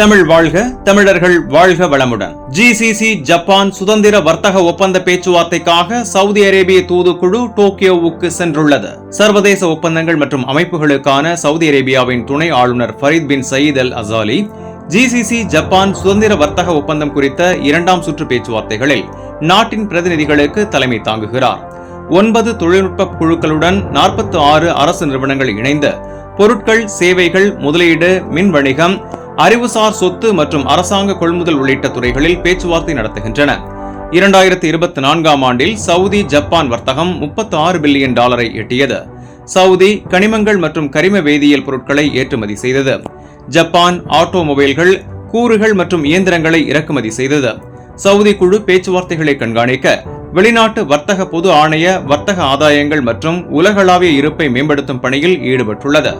தமிழ் வாழ்க தமிழர்கள் வாழ்க வளமுடன். ஜிசிசி ஜப்பான் சுதந்திர வர்த்தக ஒப்பந்த பேச்சுவார்த்தைக்காக சவுதி அரேபிய தூதுக்குழு டோக்கியோவுக்கு சென்றுள்ளது. சர்வதேச ஒப்பந்தங்கள் மற்றும் அமைப்புகளுக்கான சவுதி அரேபியாவின் துணை ஆளுநர் Fareed bin Saeed Al Asali GCC Japan சுதந்திர வர்த்தக ஒப்பந்தம் குறித்த இரண்டாம் சுற்று பேச்சுவார்த்தைகளில் நாட்டின் பிரதிநிதிகளுக்கு தலைமை தாங்குகிறார். ஒன்பது தொழில்நுட்ப குழுக்களுடன் நாற்பத்தி ஆறு அரசு நிறுவனங்கள் இணைந்து பொருட்கள் சேவைகள் முதலீடு மின் வணிகம் அறிவுசார் சொத்து மற்றும் அரசாங்க கொள்முதல் உள்ளிட்ட துறைகளில் பேச்சுவார்த்தை நடத்துகின்றன. இரண்டாயிரத்தி இருபத்தி நான்காம் ஆண்டில் சவுதி ஜப்பான் வர்த்தகம் முப்பத்தி ஆறு பில்லியன் டாலரை எட்டியது. சவுதி கனிமங்கள் மற்றும் கரிம வேதியியல் பொருட்களை ஏற்றுமதி செய்தது. ஜப்பான் ஆட்டோமொபைல்கள் கூறுகள் மற்றும் இயந்திரங்களை இறக்குமதி செய்தது. சவுதி குழு பேச்சுவார்த்தைகளை கண்காணிக்க வெளிநாட்டு வர்த்தக பொது ஆணைய வர்த்தக ஆதாயங்கள் மற்றும் உலகளாவிய இருப்பை மேம்படுத்தும் பணியில் ஈடுபட்டுள்ளது.